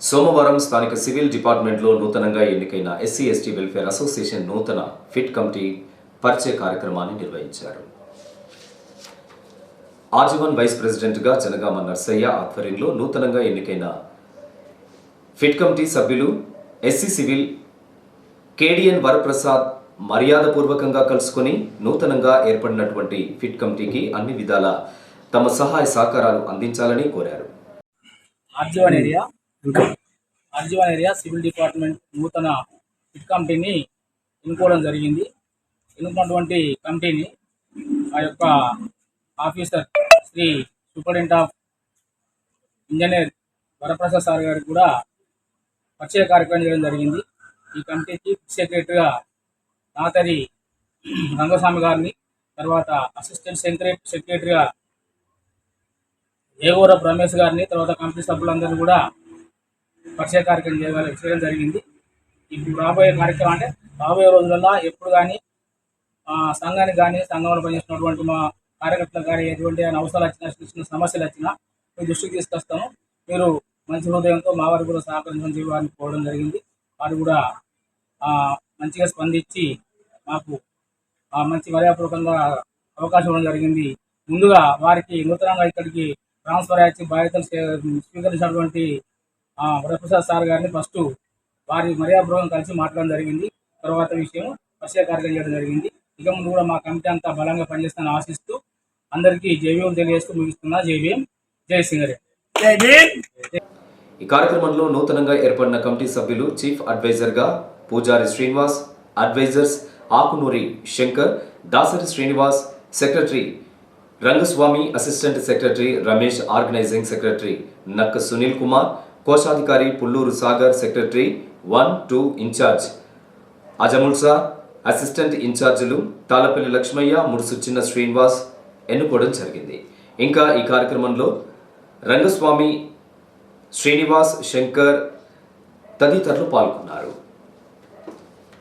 సోమవారం స్థానిక సివిల్ డిపార్ట్మెంట్లో నూతనంగా ఎన్నికైన ఎస్సీ ఎస్టీ వెల్ఫేర్ అసోసియేషన్ నూతన ఫిట్ కమిటీ పరిచయ కార్యక్రమాన్ని నిర్వహించారు. ఆజీవన్ వైస్ ప్రెసిడెంట్గా జనగామ నర్సయ్య ఆధ్వర్యంలో నూతనంగా ఎన్నికైన ఫిట్ కమిటీ సభ్యులు ఎస్సీ సివిల్ కేడిఎన్ వరప్రసాద్ మర్యాదపూర్వకంగా కలుసుకొని నూతనంగా ఏర్పడినటువంటి ఫిట్ కమిటీకి అన్ని విధాల తమ సహాయ సహకారాలు అందించాలని కోరారు. Area area area civil department నూతన ఫిట్ కమిటీని ఎన్నుకోవడం జరిగింది. ఎన్నుకున్నటువంటి కమిటీని ఆ యొక్క officer Shri superintendent of engineer Varaprasad sir గారికి కూడా పరిచయ కార్యక్రమం చేయడం జరిగింది. ఈ కమిటీకి సెక్రటరీగా నాతరి రంగస్వామి గారిని తర్వాత అసిస్టెంట్ సెక్రటరీ సెక్రటరీగా ఏగోరపు రమేష్ గారిని తర్వాత కమిటీ సభ్యులందరినీ కూడా పరిచయ కార్యక్రమం చేయగల చేయడం జరిగింది. ఇప్పుడు రాబోయే కార్యక్రమం అంటే రాబోయే రోజులలో ఎప్పుడు కానీ సంఘానికి కానీ సంఘంలో పనిచేసినటువంటి మా కార్యకర్తలకు కానీ ఎటువంటి అవసరాలు వచ్చినా చిన్న సమస్యలు వచ్చినా మీ దృష్టికి తీసుకొస్తాము. మీరు మంచి హృదయంతో మా వారికి కూడా సహకరించడం చెప్పి వారిని జరిగింది. వారు కూడా మంచిగా స్పందించి మాకు మంచి మర్యాదపూర్వకంగా అవకాశం ఇవ్వడం జరిగింది. ముందుగా వారికి నూతనంగా ఇక్కడికి ట్రాన్స్ఫర్ అయ్యి బాధ్యతలు స్వీకరించినటువంటి వరప్రసాద్ సార్ గారిని ఫస్ట్ వారి మర్యాదపూర్వకం కలిసి మాట్లాడడం జరిగింది. తర్వాత విషయం పరిచయ కార్యక్రమం చేయడం జరిగింది. ఇక ముందు కూడా మా కమిటీ అంతా బలంగా పనిచేస్తానని ఆశిస్తూ అందరికీ జేవీఎం తెలియజేస్తూ ముగిస్తున్నా. జేవీఎం జై సింగరే. ఈ కార్యక్రమంలో నూతనంగా ఏర్పడిన కమిటీ సభ్యులు chief అడ్వైజర్గా Pujari Srinivas advisers Akunuri Shankar Dasari Srinivas secretary Rangaswamy assistant secretary Ramesh organising secretary Nakka Sunil Kumar కోశాధికారి Pulluru Sagar secretary one two in-charge. Azmulsa assistant ఇన్ఛార్జీలు తాళపల్లి లక్ష్మయ్య మురుసు చిన్న శ్రీనివాస్ ఎన్నుకోవడం జరిగింది. ఇంకా ఈ కార్యక్రమంలో రంగస్వామి శ్రీనివాస్ శంకర్ తదితరులు పాల్గొన్నారు.